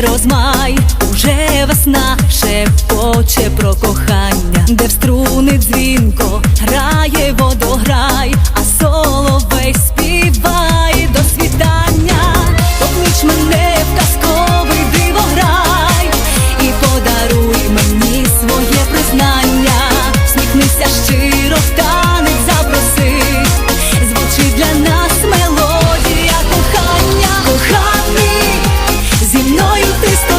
розмай, уже весна шепоче про кохання, де мною ти став.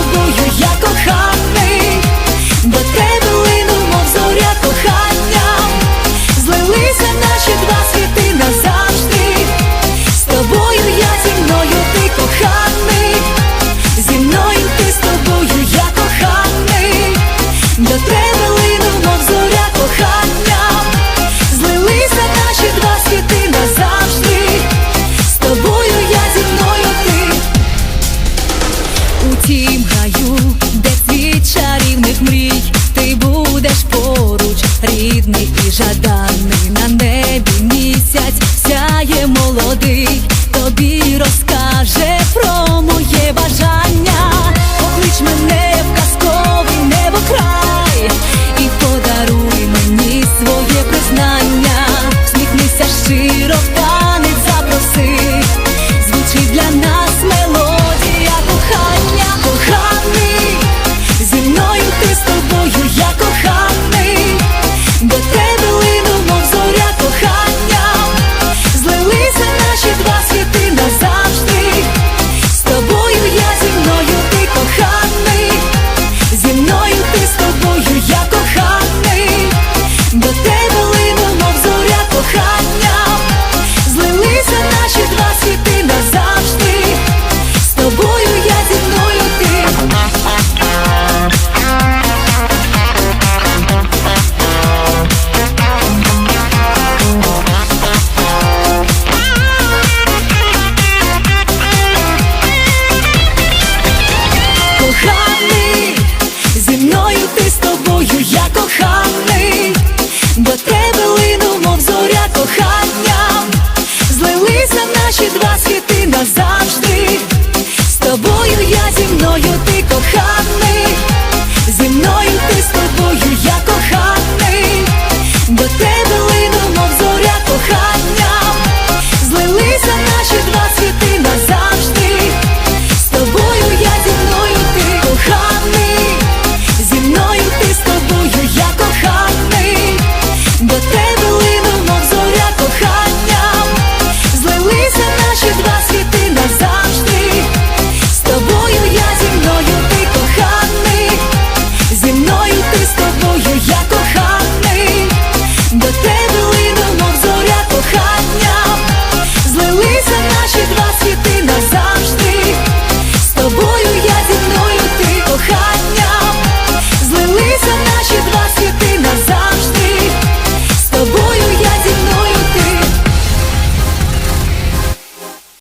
рідний і жаданий на небі місяць сяє молодий. бути з тобою, як